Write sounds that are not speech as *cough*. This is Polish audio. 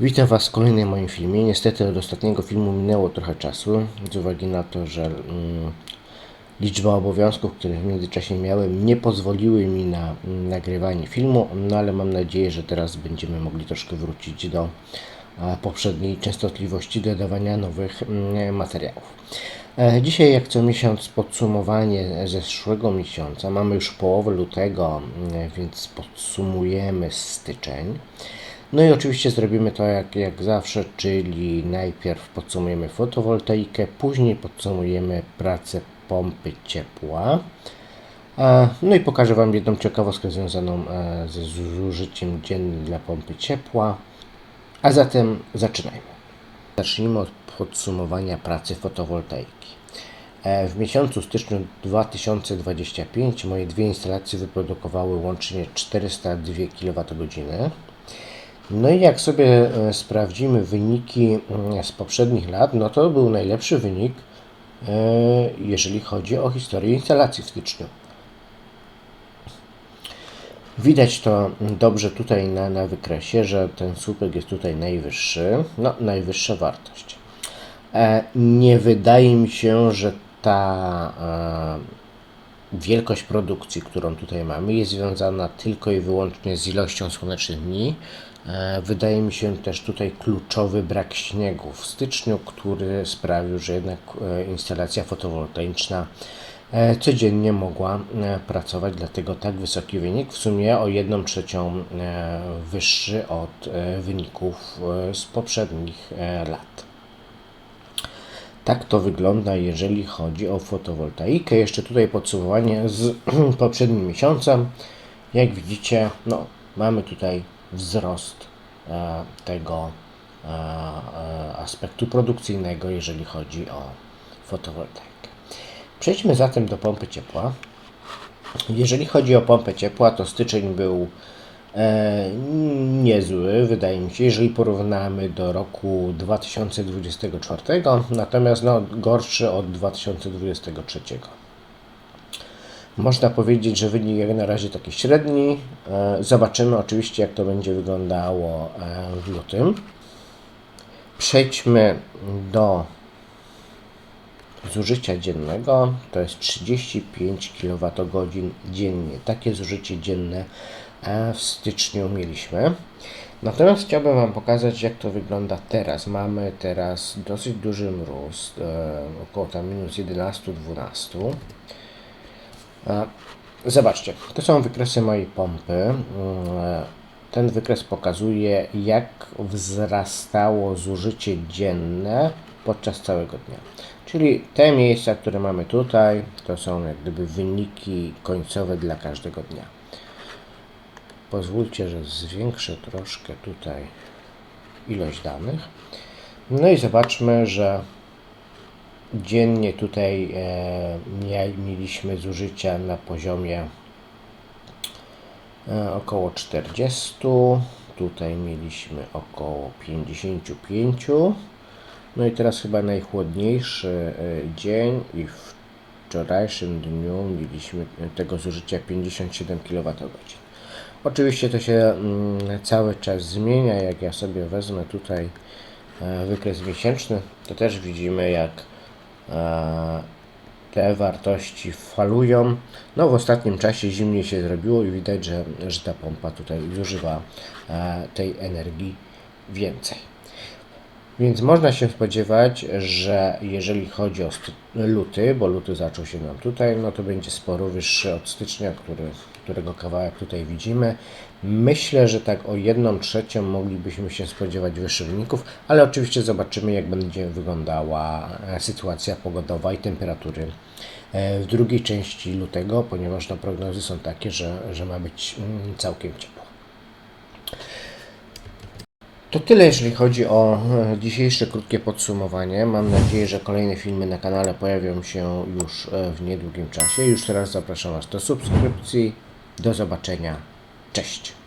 Witam Was w kolejnym moim filmie. Niestety od ostatniego filmu minęło trochę czasu, z uwagi na to, że mm, liczba obowiązków, które w międzyczasie miałem, nie pozwoliły mi na mm, nagrywanie filmu, no ale mam nadzieję, że teraz będziemy mogli troszkę wrócić do a, poprzedniej częstotliwości dodawania nowych mm, materiałów. E, Dzisiaj, jak co miesiąc, podsumowanie ze zeszłego miesiąca. Mamy już połowę lutego, mm, więc podsumujemy styczeń. No i oczywiście zrobimy to jak, jak zawsze, czyli najpierw podsumujemy fotowoltaikę, później podsumujemy pracę pompy ciepła. No i pokażę Wam jedną ciekawostkę związaną e, ze zużyciem dziennym dla pompy ciepła. A zatem zaczynajmy. Zacznijmy od podsumowania pracy fotowoltaiki. E, W miesiącu styczniu 2025 moje dwie instalacje wyprodukowały łącznie 402 kWh. No i jak sobie e, sprawdzimy wyniki mm, z poprzednich lat, no to był najlepszy wynik, e, jeżeli chodzi o historię instalacji w styczniu. Widać to dobrze tutaj na, na wykresie, że ten słupek jest tutaj najwyższy, no najwyższa wartość. E, nie wydaje mi się, że ta wielkość produkcji, którą tutaj mamy, jest związana tylko i wyłącznie z ilością słonecznych dni. E, Wydaje mi się też tutaj kluczowy brak śniegu w styczniu, który sprawił, że jednak e, instalacja fotowoltaiczna e, codziennie mogła pracować, dlatego tak wysoki wynik, w sumie o 1 trzecią wyższy od wyników z poprzednich lat. Tak to wygląda, jeżeli chodzi o fotowoltaikę. Jeszcze tutaj podsumowanie z *clears throat* poprzednim miesiącem. Jak widzicie, no, mamy tutaj wzrost e, tego e, e, aspektu produkcyjnego, jeżeli chodzi o fotowoltaikę. Przejdźmy zatem do pompy ciepła. Jeżeli chodzi o pompę ciepła, to styczeń był niezły, wydaje mi się, jeżeli porównamy do roku 2024, natomiast no, gorszy od 2023. Można powiedzieć, że wynik jak na razie taki średni. E, Zobaczymy oczywiście, jak to będzie wyglądało e, w lutym. Przejdźmy do zużycia dziennego. To jest 35 kWh dziennie. Takie zużycie dzienne e, w styczniu mieliśmy. Natomiast chciałbym Wam pokazać, jak to wygląda teraz. Mamy teraz dosyć duży mróz, e, około tam minus 11-12. E, Zobaczcie, to są wykresy mojej pompy. Ten wykres pokazuje, jak wzrastało zużycie dzienne podczas całego dnia. Czyli te miejsca, które mamy tutaj, to są jak gdyby wyniki końcowe dla każdego dnia. Pozwólcie, że zwiększę troszkę tutaj ilość danych. No i zobaczmy, że Dziennie tutaj e, mieliśmy zużycia na poziomie e, około 40. Tutaj mieliśmy około 55. No i teraz chyba najchłodniejszy e, dzień i w wczorajszym dniu mieliśmy tego zużycia 57 kWh. Oczywiście to się mm, cały czas zmienia. Jak ja sobie wezmę tutaj e, wykres miesięczny, to też widzimy jak e, te wartości falują. No w ostatnim czasie zimniej się zrobiło i widać, że, że ta pompa tutaj zużywa e, tej energii więcej. Więc można się spodziewać, że jeżeli chodzi o luty, bo luty zaczął się nam tutaj, no to będzie sporo wyższy od stycznia, który, którego kawałek tutaj widzimy. Myślę, że tak o 1 trzecią moglibyśmy się spodziewać wyższych wyników, ale oczywiście zobaczymy, jak będzie wyglądała e, sytuacja pogodowa i temperatury e, w drugiej części lutego, ponieważ no, prognozy są takie, że, że ma być mm, całkiem ciepło. To tyle, jeżeli chodzi o e, dzisiejsze krótkie podsumowanie. Mam nadzieję, że kolejne filmy na kanale pojawią się już e, w niedługim czasie. Już teraz zapraszam Was do subskrypcji. Do zobaczenia. Cześć.